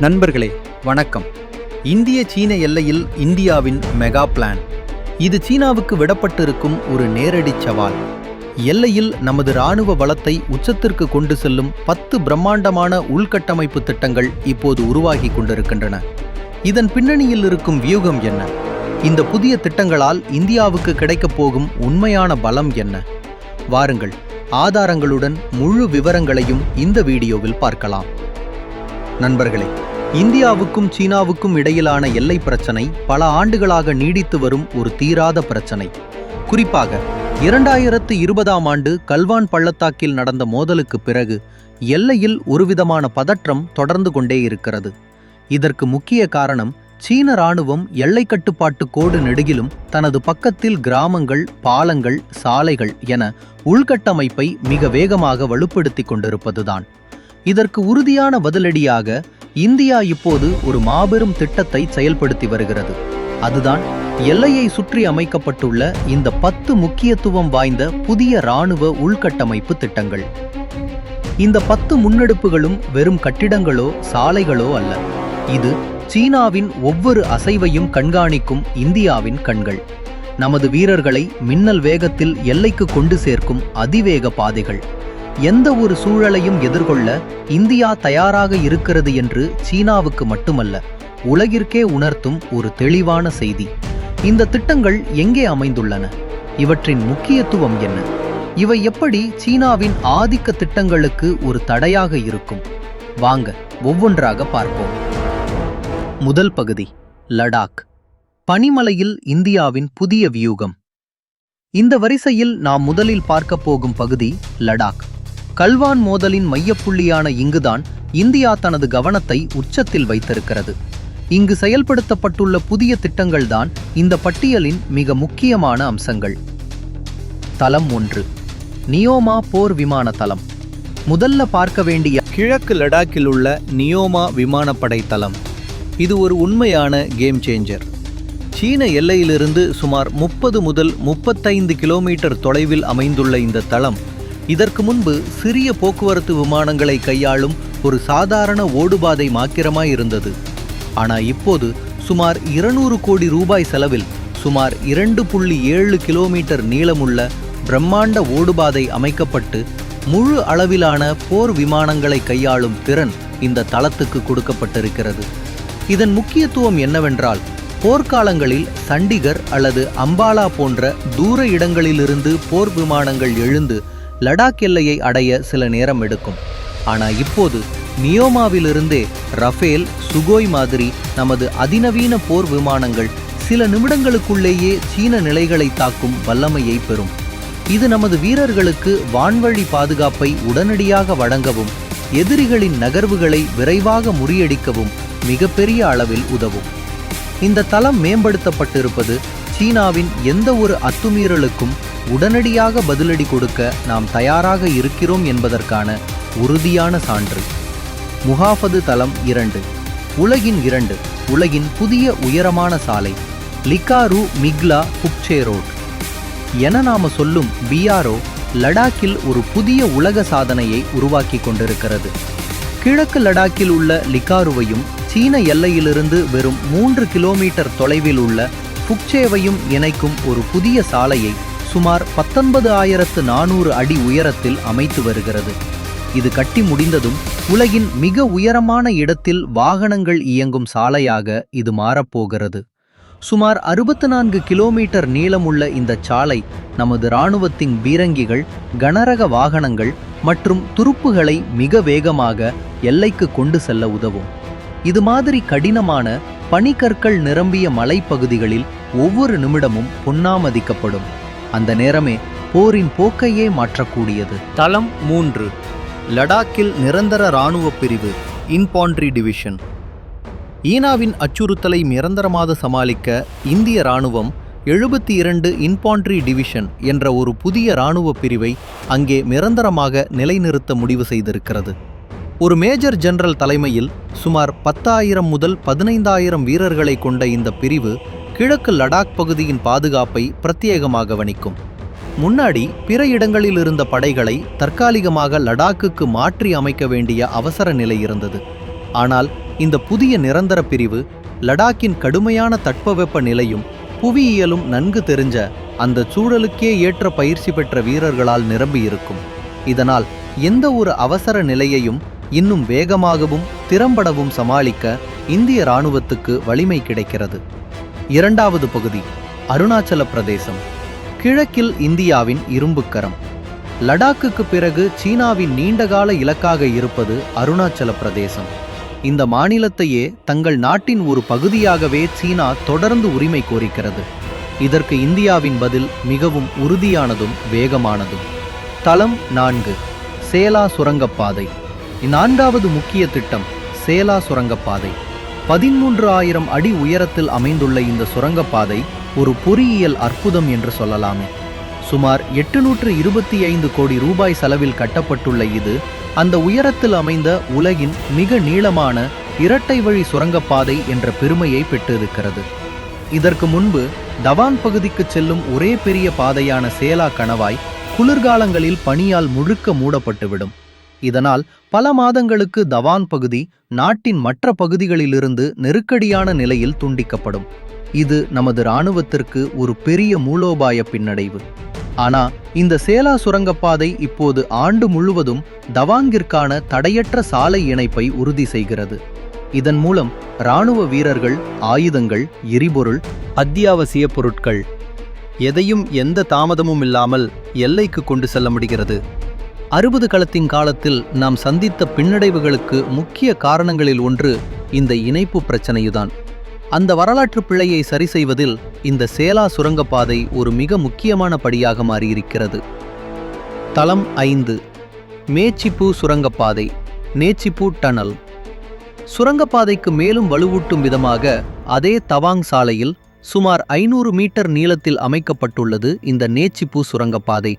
நண்பர்களே வணக்கம். இந்திய சீன எல்லையில் இந்தியாவின் மெகா பிளான். இது சீனாவுக்கு விடப்பட்டிருக்கும் ஒரு நேரடி சவால். எல்லையில் நமது ராணுவ பலத்தை உச்சத்திற்கு கொண்டு செல்லும் பத்து பிரம்மாண்டமான உள்கட்டமைப்பு திட்டங்கள் இப்போது உருவாகி கொண்டிருக்கின்றன. இதன் பின்னணியில் இருக்கும் வியூகம் என்ன? இந்த புதிய திட்டங்களால் இந்தியாவுக்கு கிடைக்கப் போகும் உண்மையான பலம் என்ன? வாருங்கள் ஆதாரங்களுடன் முழு விவரங்களையும் இந்த வீடியோவில் பார்க்கலாம். நண்பர்களே இந்தியாவுக்கும் சீனாவுக்கும் இடையிலான எல்லை பிரச்சனை பல ஆண்டுகளாக நீடித்து வரும் ஒரு தீராத பிரச்சனை. குறிப்பாக இரண்டாயிரத்து இருபதாம் ஆண்டு கல்வான் பள்ளத்தாக்கில் நடந்த மோதலுக்கு பிறகு எல்லையில் ஒருவிதமான பதற்றம் தொடர்ந்து கொண்டே இருக்கிறது. இதற்கு முக்கிய காரணம் சீன ராணுவம் எல்லை கட்டுப்பாட்டு கோடு நெடுகிலும் தனது பக்கத்தில் கிராமங்கள் பாலங்கள் சாலைகள் என உள்கட்டமைப்பை மிக வேகமாக வலுப்படுத்தி கொண்டிருப்பதுதான். இதற்கு உறுதியான பதிலடியாக இந்தியா இப்போது ஒரு மாபெரும் திட்டத்தை செயல்படுத்தி வருகிறது. அதுதான் எல்லையை சுற்றி அமைக்கப்பட்டுள்ள இந்த பத்து முக்கியத்துவம் வாய்ந்த புதிய ராணுவ உள்கட்டமைப்பு திட்டங்கள். இந்த பத்து முன்னெடுப்புகளும் வெறும் கட்டிடங்களோ சாலைகளோ அல்ல. இது சீனாவின் ஒவ்வொரு அசைவையும் கண்காணிக்கும் இந்தியாவின் கண்கள். நமது வீரர்களை மின்னல் வேகத்தில் எல்லைக்கு கொண்டு சேர்க்கும் அதிவேக பாதைகள். எந்த ஒரு சூழலையும் எதிர்கொள்ள இந்தியா தயாராக இருக்கிறது என்று சீனாவுக்கு மட்டுமல்ல உலகிற்கே உணர்த்தும் ஒரு தெளிவான செய்தி. இந்த திட்டங்கள் எங்கே அமைந்துள்ளன? இவற்றின் முக்கியத்துவம் என்ன? இவை எப்படி சீனாவின் ஆதிக்க திட்டங்களுக்கு ஒரு தடையாக இருக்கும்? வாங்க ஒவ்வொன்றாக பார்ப்போம். முதல் பகுதி லடாக். பனிமலையில் இந்தியாவின் புதிய வியூகம். இந்த வரிசையில் நாம் முதலில் பார்க்கப் போகும் பகுதி லடாக். கல்வான் மோதலின் மையப்புள்ளியான இங்குதான் இந்தியா தனது கவனத்தை உச்சத்தில் வைத்திருக்கிறது. இங்கு செயல்படுத்தப்பட்டுள்ள புதிய திட்டங்கள்தான் இந்த பட்டியலின் மிக முக்கியமான அம்சங்கள். தலம் ஒன்று. நியோமா போர் விமான தளம். முதல்ல பார்க்க வேண்டிய கிழக்கு லடாக்கில் உள்ள நியோமா விமானப்படை தளம். இது ஒரு உண்மையான கேம் சேஞ்சர். சீன எல்லையிலிருந்து சுமார் முப்பது முதல் முப்பத்தைந்து கிலோமீட்டர் தொலைவில் அமைந்துள்ள இந்த தளம் இதற்கு முன்பு சிறிய போக்குவரத்து விமானங்களை கையாளும் ஒரு சாதாரண ஓடுபாதை மாக்கிரமாய் இருந்தது. ஆனா இப்போது சுமார் இருநூறு கோடி ரூபாய் செலவில் சுமார் இரண்டு புள்ளி ஏழு கிலோமீட்டர் நீளமுள்ள பிரம்மாண்ட ஓடுபாதை அமைக்கப்பட்டு முழு அளவிலான போர் விமானங்களை கையாளும் திறன் இந்த தளத்துக்கு கொடுக்கப்பட்டிருக்கிறது. இதன் முக்கியத்துவம் என்னவென்றால் போர்க்காலங்களில் சண்டிகர் அல்லது அம்பாலா போன்ற தூர இடங்களிலிருந்து போர் விமானங்கள் எழுந்து லடாக் எல்லையை அடைய சில நேரம் எடுக்கும். ஆனா இப்போது நியோமாவிலிருந்தே ரஃபேல் சுகோய் மாதிரி நமது அதிநவீன போர் விமானங்கள் சில நிமிடங்களுக்குள்ளேயே சீன நிலைகளை தாக்கும் வல்லமையை பெறும். இது நமது வீரர்களுக்கு வான்வழி பாதுகாப்பை உடனடியாக வழங்கவும் எதிரிகளின் நகர்வுகளை விரைவாக முறியடிக்கவும் மிகப்பெரிய அளவில் உதவும். இந்த தளம் மேம்படுத்தப்பட்டிருப்பது சீனாவின் எந்த ஒரு அத்துமீறலுக்கும் உடனடியாக பதிலடி கொடுக்க நாம் தயாராக இருக்கிறோம் என்பதற்கான உறுதியான சான்று. முகாஃபது தளம் இரண்டு. உலகின் இரண்டு. உலகின் புதிய உயரமான சாலை. லிகாரு மிக்லா புக்சே ரோட். என நாம சொல்லும் பிஆர்ஓ லடாக்கில் ஒரு புதிய உலக சாதனையை உருவாக்கி கொண்டிருக்கிறது. கிழக்கு லடாக்கில் உள்ள லிகாருவையும் சீன எல்லையிலிருந்து வெறும் மூன்று கிலோமீட்டர் தொலைவில் உள்ள புக்சேவையும் இணைக்கும் ஒரு புதிய சாலையை சுமார் பத்தொன்பது ஆயிரத்து நானூறு அடி உயரத்தில் அமைத்து வருகிறது. இது கட்டி முடிந்ததும் உலகின் மிக உயரமான இடத்தில் வாகனங்கள் இயங்கும் சாலையாக இது மாறப்போகிறது. சுமார் அறுபத்து நான்கு கிலோமீட்டர் நீளமுள்ள இந்த சாலை நமது இராணுவத்தின் பீரங்கிகள் கனரக வாகனங்கள் மற்றும் துருப்புகளை மிக வேகமாக எல்லைக்கு கொண்டு செல்ல உதவும். இது மாதிரி கடினமான பனிக்கற்கள் நிரம்பிய மலைப்பகுதிகளில் ஒவ்வொரு நிமிடமும் பொன்னாமதிக்கப்படும். அந்த நேரமே போரின் போக்கையே மாற்றக்கூடியது. தளம் மூன்று. லடாக்கில் நிரந்தர இராணுவ பிரிவு இன்பான்ட்ரி டிவிஷன். ஈனாவின் அச்சுறுத்தலை நிரந்தரமாக சமாளிக்க இந்திய இராணுவம் எழுபத்தி இரண்டு இன்பான்ட்ரி டிவிஷன் என்ற ஒரு புதிய இராணுவ பிரிவை அங்கே நிரந்தரமாக நிலைநிறுத்த முடிவு செய்திருக்கிறது. ஒரு மேஜர் ஜெனரல் தலைமையில் சுமார் பத்தாயிரம் முதல் பதினைந்தாயிரம் வீரர்களை கொண்ட இந்த பிரிவு கிழக்கு லடாக் பகுதியின் பாதுகாப்பை பிரத்யேகமாக கவனிக்கும். முன்னாடி பிற இடங்களில் இருந்த படைகளை தற்காலிகமாக லடாக்குக்கு மாற்றி அமைக்க வேண்டிய அவசர நிலை இருந்தது. ஆனால் இந்த புதிய நிரந்தர பிரிவு லடாக்கின் கடுமையான தட்பவெப்ப நிலையும் புவியியலும் நன்கு தெரிஞ்ச அந்த சூழலுக்கே ஏற்ற பயிற்சி பெற்ற வீரர்களால் நிரம்பியிருக்கும் இதனால் எந்த ஒரு அவசர நிலையையும் இன்னும் வேகமாகவும் திறம்படவும் சமாளிக்க இந்திய இராணுவத்துக்கு வலிமை கிடைக்கிறது. இரண்டாவது பகுதி அருணாச்சல பிரதேசம். கிழக்கில் இந்தியாவின் இரும்புக்கரம். லடாக்குக்கு பிறகு சீனாவின் நீண்டகால இலக்காக இருப்பது அருணாச்சல பிரதேசம். இந்த மாநிலத்தையே தங்கள் நாட்டின் ஒரு பகுதியாகவே சீனா தொடர்ந்து உரிமை கோரிக்கிறது. இதற்கு இந்தியாவின் பதில் மிகவும் உறுதியானதும் வேகமானதும். தளம் நான்கு சேலா சுரங்கப்பாதை. நான்காவது முக்கிய திட்டம் சேலா சுரங்கப்பாதை. பதிமூன்று ஆயிரம் அடி உயரத்தில் அமைந்துள்ள இந்த சுரங்கப்பாதை ஒரு பொறியியல் அற்புதம் என்று சொல்லலாமே. சுமார் எட்டுநூற்று இருபத்தி ஐந்து கோடி ரூபாய் செலவில் கட்டப்பட்டுள்ள இது அந்த உயரத்தில் அமைந்த உலகின் மிக நீளமான இரட்டை வழி சுரங்கப்பாதை என்ற பெருமையை பெற்றிருக்கிறது. இதற்கு முன்பு தவான் பகுதிக்கு செல்லும் ஒரே பெரிய பாதையான சேலா கணவாய் குளிர்காலங்களில் பனியால் முழுக்க மூடப்பட்டுவிடும். இதனால் பல மாதங்களுக்கு தவான் பகுதி நாட்டின் மற்ற பகுதிகளிலிருந்து நெருக்கடியான நிலையில் துண்டிக்கப்படும். இது நமது இராணுவத்திற்கு ஒரு பெரிய மூலோபாய பின்னடைவு. ஆனா இந்த சேலா சுரங்கப்பாதை இப்போது ஆண்டு முழுவதும் தவாங்கிற்கான தடையற்ற சாலை இணைப்பை உறுதி செய்கிறது. இதன் மூலம் இராணுவ வீரர்கள் ஆயுதங்கள் எரிபொருள் அத்தியாவசிய பொருட்கள் எதையும் எந்த தாமதமும் இல்லாமல் எல்லைக்கு கொண்டு செல்ல முடிகிறது. அறுபது களத்தின் காலத்தில் நாம் சந்தித்த பின்னடைவுகளுக்கு முக்கிய காரணங்களில் ஒன்று இந்த இணைப்பு பிரச்சனையுதான். அந்த வரலாற்று பிழையை சரி செய்வதில் இந்த சேலா சுரங்கப்பாதை ஒரு மிக முக்கியமான படியாக மாறியிருக்கிறது. தளம் ஐந்து மேச்சிப்பூ சுரங்கப்பாதை நேச்சிப்பூ டனல். சுரங்கப்பாதைக்கு மேலும் வலுவூட்டும் விதமாக அதே தவாங் சாலையில் சுமார் ஐநூறு மீட்டர் நீளத்தில் அமைக்கப்பட்டுள்ளது இந்த நேச்சிப்பூ சுரங்கப்பாதை.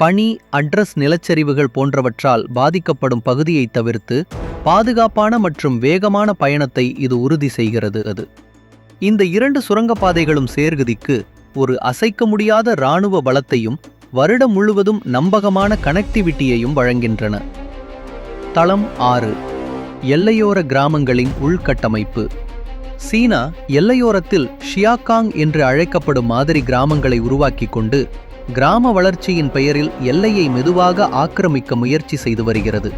பனி அட்ரஸ் நிலச்சரிவுகள் போன்றவற்றால் பாதிக்கப்படும் பகுதியை தவிர்த்து பாதுகாப்பான மற்றும் வேகமான பயணத்தை இது உறுதி செய்கிறது அது. இந்த இரண்டு சுரங்கப்பாதைகளும் சேர்கதிக்கு ஒரு அசைக்க முடியாத இராணுவ பலத்தையும் வருடம் முழுவதும் நம்பகமான கனெக்டிவிட்டியையும் வழங்கின்றன தளம் ஆறு எல்லையோர கிராமங்களின் உள்கட்டமைப்பு. சீனா எல்லையோரத்தில் ஷியாகாங் என்று அழைக்கப்படும் மாதிரி கிராமங்களை உருவாக்கி கொண்டு கிராம வளர்ச்சியின் பெயரில் எல்லையை மெதுவாக ஆக்கிரமிக்க முயற்சி செய்து வருகிறது.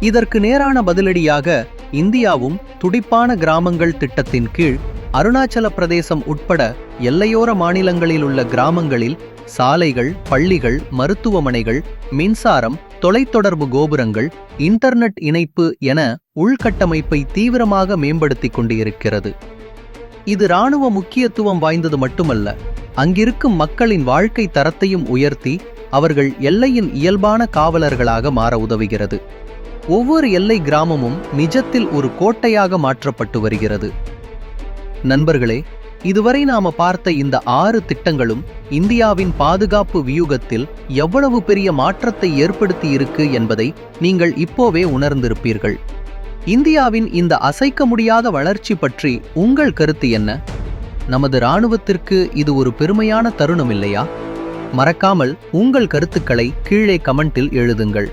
இதற்கு நேரான பதிலடியாக இந்தியாவும் துடிப்பான கிராமங்கள் திட்டத்தின் கீழ் அருணாச்சல பிரதேசம் உட்பட எல்லையோர மாநிலங்களில் உள்ள கிராமங்களில் சாலைகள் பள்ளிகள் மருத்துவமனைகள் மின்சாரம் தொலைத்தொடர்பு கோபுரங்கள் இன்டர்நெட் இணைப்பு என உள்கட்டமைப்பை தீவிரமாக மேம்படுத்திக் கொண்டிருக்கிறது. இது இராணுவ முக்கியத்துவம் வாய்ந்தது மட்டுமல்ல அங்கிருக்கும் மக்களின் வாழ்க்கை தரத்தையும் உயர்த்தி அவர்கள் எல்லையின் இயல்பான காவலர்களாக மாற உதவுகிறது. ஒவ்வொரு எல்லை கிராமமும் நிஜத்தில் ஒரு கோட்டையாக மாற்றப்பட்டு வருகிறது. நண்பர்களே இதுவரை நாம பார்த்த இந்த ஆறு திட்டங்களும் இந்தியாவின் பாதுகாப்பு வியூகத்தில் எவ்வளவு பெரிய மாற்றத்தை ஏற்படுத்தி இருக்கு என்பதை நீங்கள் இப்போவே உணர்ந்திருப்பீர்கள். இந்தியாவின் இந்த அசைக்க முடியாத வளர்ச்சி பற்றி உங்கள் கருத்து என்ன? நமது இராணுவத்திற்கு இது ஒரு பெருமையான தருணம் இல்லையா மறக்காமல் உங்கள் கருத்துக்களை கீழே கமெண்டில் எழுதுங்கள்.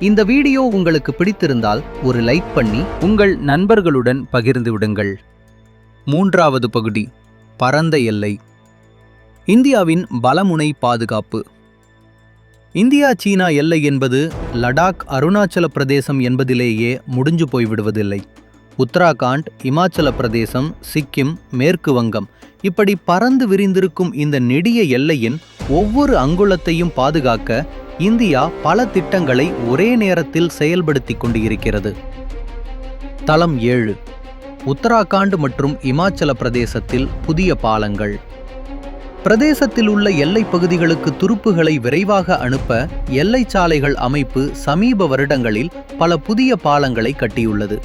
இந்த வீடியோ உங்களுக்கு பிடித்திருந்தால் ஒரு லைக் பண்ணி உங்கள் நண்பர்களுடன் பகிர்ந்து விடுங்கள். மூன்றாவது பகுதி பரந்த எல்லை. இந்தியாவின் பலமுனை பாதுகாப்பு. இந்தியா சீனா எல்லை என்பது லடாக் அருணாச்சல பிரதேசம் என்பதிலேயே முடிஞ்சு போய்விடுவதில்லை. உத்தராகாண்ட் இமாச்சல பிரதேசம் சிக்கிம் மேற்கு வங்கம். இப்படி பறந்து விரிந்திருக்கும் இந்த நெடிய எல்லையின் ஒவ்வொரு அங்குலத்தையும் பாதுகாக்க இந்தியா பல திட்டங்களை ஒரே நேரத்தில் செயல்படுத்திக் கொண்டு இருக்கிறது தளம் ஏழு. உத்தராகாண்ட் மற்றும் இமாச்சல பிரதேசத்தில் புதிய பாலங்கள். பிரதேசத்தில் உள்ள எல்லைப் பகுதிகளுக்கு துருப்புகளை விரைவாக அனுப்ப எல்லை சாலைகள் அமைப்பு சமீப வருடங்களில் பல புதிய பாலங்களை கட்டியுள்ளது.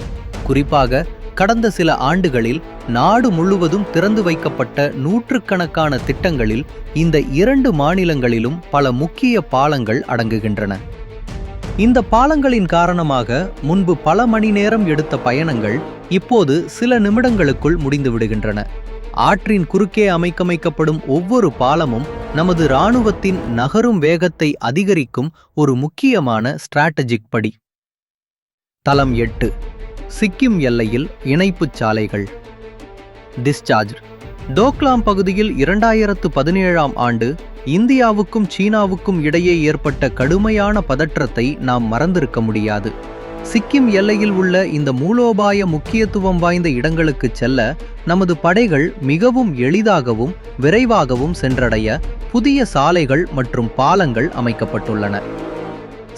குறிப்பாக கடந்த சில ஆண்டுகளில் நாடு முழுவதும் திறந்து வைக்கப்பட்ட நூற்றுக்கணக்கான திட்டங்களில் இந்த இரண்டு மாநிலங்களிலும் பல முக்கிய பாலங்கள் அடங்குகின்றன. இந்த பாலங்களின் காரணமாக முன்பு பல மணி நேரம் எடுத்த பயணங்கள் இப்போது சில நிமிடங்களுக்குள் முடிந்து விடுகின்றன. ஆற்றின் குறுக்கே அமைக்கமைக்கப்படும் ஒவ்வொரு பாலமும் நமது இராணுவத்தின் நகரும் வேகத்தை அதிகரிக்கும் ஒரு முக்கியமான ஸ்ட்ராட்டஜிக் படி. தளம் எட்டு. சிக்கிம் எல்லையில் இணைப்புச் சாலைகள். டிஸ்சார்ஜ் டோக்லாம் பகுதியில் இரண்டாயிரத்து பதினேழாம் ஆண்டு இந்தியாவுக்கும் சீனாவுக்கும் இடையே ஏற்பட்ட கடுமையான பதற்றத்தை நாம் மறந்திருக்க முடியாது. சிக்கிம் எல்லையில் உள்ள இந்த மூலோபாய முக்கியத்துவம் வாய்ந்த இடங்களுக்கு செல்ல நமது படைகள் மிகவும் எளிதாகவும் விரைவாகவும் சென்றடைய புதிய சாலைகள் மற்றும் பாலங்கள் அமைக்கப்பட்டுள்ளன.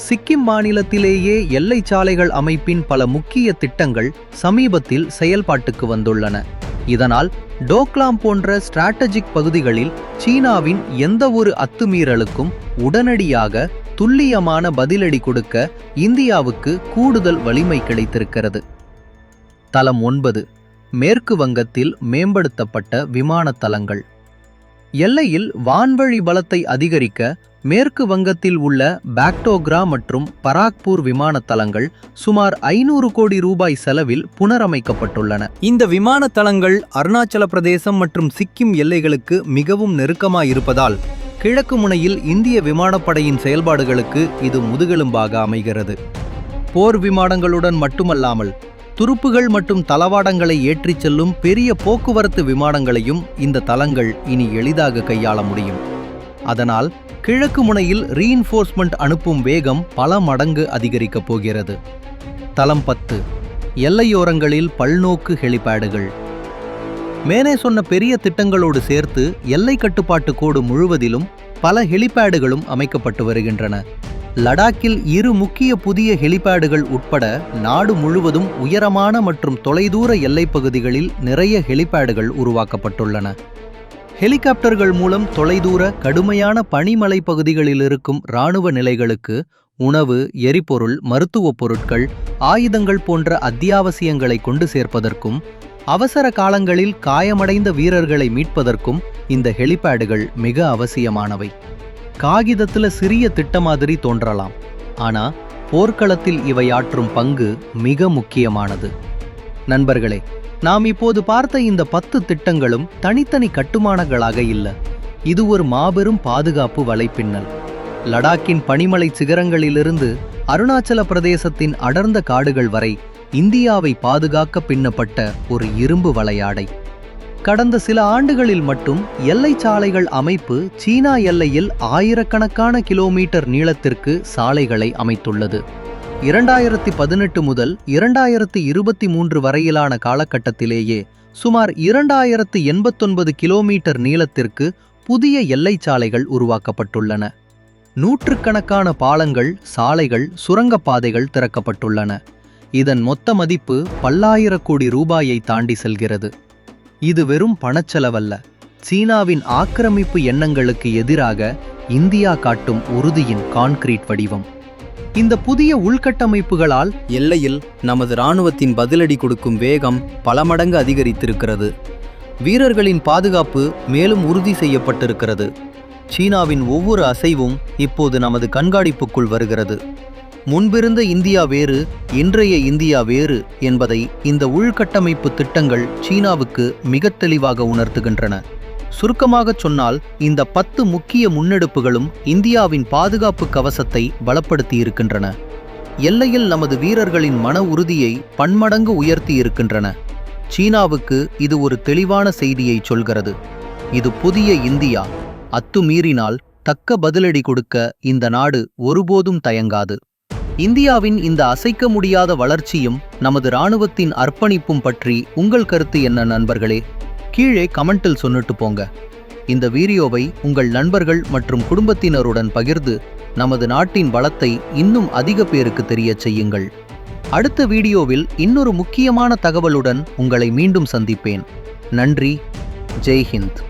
சிக்கிம் மாநிலத்திலேயே எல்லை சாலைகள் அமைப்பின் பல முக்கிய திட்டங்கள் சமீபத்தில் செயல்பாட்டுக்கு வந்துள்ளன. இதனால் டோக்லாம் போன்ற ஸ்ட்ராட்டஜிக் பகுதிகளில் சீனாவின் எந்த ஒரு அத்துமீறலுக்கும் உடனடியாக துல்லியமான பதிலடி கொடுக்க இந்தியாவுக்கு கூடுதல் வலிமை கிடைத்திருக்கிறது. தளம் ஒன்பது. மேற்கு வங்கத்தில் மேம்படுத்தப்பட்ட விமான தளங்கள். எல்லையில் வான்வழி பலத்தை அதிகரிக்க மேற்கு வங்கத்தில் உள்ள பாக்டோக்ரா மற்றும் பராக்பூர் விமான தளங்கள் சுமார் ஐநூறு கோடி ரூபாய் செலவில் புனரமைக்கப்பட்டுள்ளன. இந்த விமான தளங்கள் அருணாச்சல பிரதேசம் மற்றும் சிக்கிம் எல்லைகளுக்கு மிகவும் நெருக்கமாக இருப்பதால் கிழக்கு முனையில் இந்திய விமானப்படையின் செயல்பாடுகளுக்கு இது முதுகெலும்பாக அமைகிறது. போர் விமானங்களுடன் மட்டுமல்லாமல் துருப்புகள் மற்றும் தளவாடங்களை ஏற்றிச் செல்லும் பெரிய போக்குவரத்து விமானங்களையும் இந்த தளங்கள் இனி எளிதாக கையாள முடியும். அதனால் கிழக்கு முனையில் ரீஇன்ஃபோர்ஸ்மெண்ட் அனுப்பும் வேகம் பல மடங்கு அதிகரிக்கப் போகிறது. தளம் பத்து எல்லையோரங்களில் பல்நோக்கு ஹெலிபேடுகள். மேலே சொன்ன பெரிய திட்டங்களோடு சேர்த்து எல்லை கட்டுப்பாட்டு கோடு முழுவதிலும் பல ஹெலிபேடுகளும் அமைக்கப்பட்டு வருகின்றன. லடாக்கில் இரு முக்கிய புதிய ஹெலிபேடுகள் உட்பட நாடு முழுவதும் உயரமான மற்றும் தொலைதூர எல்லைப் பகுதிகளில் நிறைய ஹெலிபேடுகள் உருவாக்கப்பட்டுள்ளன. ஹெலிகாப்டர்கள் மூலம் தொலைதூர கடுமையான பனிமலை பகுதிகளில் இருக்கும் இராணுவ நிலைகளுக்கு உணவு எரிபொருள் மருத்துவப் பொருட்கள் ஆயுதங்கள் போன்ற அத்தியாவசியங்களை கொண்டு சேர்ப்பதற்கும் அவசர காலங்களில் காயமடைந்த வீரர்களை மீட்பதற்கும் இந்த ஹெலிபேடுகள் மிக அவசியமானவை. காகிதத்தில் சிறிய திட்ட மாதிரி தோன்றலாம் ஆனா போர்க்களத்தில் இவை ஆற்றும் பங்கு மிக முக்கியமானது. நண்பர்களே நாம் இப்போது பார்த்த இந்த பத்து திட்டங்களும் தனித்தனி கட்டுமானங்களாக இல்லை. இது ஒரு மாபெரும் பாதுகாப்பு வலைப்பின்னல். லடாக்கின் பனிமலை சிகரங்களிலிருந்து அருணாச்சல பிரதேசத்தின் அடர்ந்த காடுகள் வரை இந்தியாவை பாதுகாக்க பின்னப்பட்ட ஒரு இரும்பு வளையாடை கடந்த சில ஆண்டுகளில் மட்டும் எல்லை சாலைகள் அமைப்பு சீனா எல்லையில் ஆயிரக்கணக்கான கிலோமீட்டர் நீளத்திற்கு சாலைகளை அமைத்துள்ளது. இரண்டாயிரத்தி பதினெட்டு முதல் இரண்டாயிரத்தி இருபத்தி மூன்று வரையிலான காலகட்டத்திலேயே சுமார் இரண்டாயிரத்து எண்பத்தொன்பது கிலோமீட்டர் நீளத்திற்கு புதிய எல்லை சாலைகள் உருவாக்கப்பட்டுள்ளன. நூற்றுக்கணக்கான பாலங்கள் சாலைகள் சுரங்கப்பாதைகள் திறக்கப்பட்டுள்ளன. இதன் மொத்த மதிப்பு பல்லாயிர கோடி ரூபாயை தாண்டி செல்கிறது. இது வெறும் பணச்செலவல்ல. சீனாவின் ஆக்கிரமிப்பு எண்ணங்களுக்கு எதிராக இந்தியா காட்டும் உறுதியின் கான்கிரீட் வடிவம். இந்த புதிய உள்கட்டமைப்புகளால் எல்லையில் நமது இராணுவத்தின் பதிலடி கொடுக்கும் வேகம் பல மடங்கு அதிகரித்திருக்கிறது. வீரர்களின் பாதுகாப்பு மேலும் உறுதி செய்யப்பட்டிருக்கிறது. சீனாவின் ஒவ்வொரு அசைவும் இப்போது நமது கண்காணிப்புக்குள் வருகிறது. முன்பிருந்த இந்தியா வேறு இன்றைய இந்தியா வேறு என்பதை இந்த உள்கட்டமைப்பு திட்டங்கள் சீனாவுக்கு மிக தெளிவாக உணர்த்துகின்றன. சுருக்கமாகச் சொன்னால் இந்த பத்து முக்கிய முன்னெடுப்புகளும் இந்தியாவின் பாதுகாப்பு கவசத்தை பலப்படுத்தி இருக்கின்றன எல்லையில் நமது வீரர்களின் மன உறுதியை பன்மடங்கு உயர்த்தி இருக்கின்றன சீனாவுக்கு இது ஒரு தெளிவான செய்தியை சொல்கிறது. இது புதிய இந்தியா. அத்துமீறினால் தக்க பதிலடி கொடுக்க இந்த நாடு ஒருபோதும் தயங்காது. இந்தியாவின் இந்த அசைக்க முடியாத வளர்ச்சியும் நமது இராணுவத்தின் அர்ப்பணிப்பும் பற்றி உங்கள் கருத்து என்ன நண்பர்களே? கீழே கமெண்டில் சொன்னிட்டு போங்க. இந்த வீடியோவை உங்கள் நண்பர்கள் மற்றும் குடும்பத்தினருடன் பகிர்ந்து நமது நாட்டின் பலத்தை இன்னும் அதிக பேருக்கு தெரியச் செய்யுங்கள். அடுத்த வீடியோவில் இன்னொரு முக்கியமான தகவலுடன் உங்களை மீண்டும் சந்திப்பேன். நன்றி. ஜெய் ஹிந்த்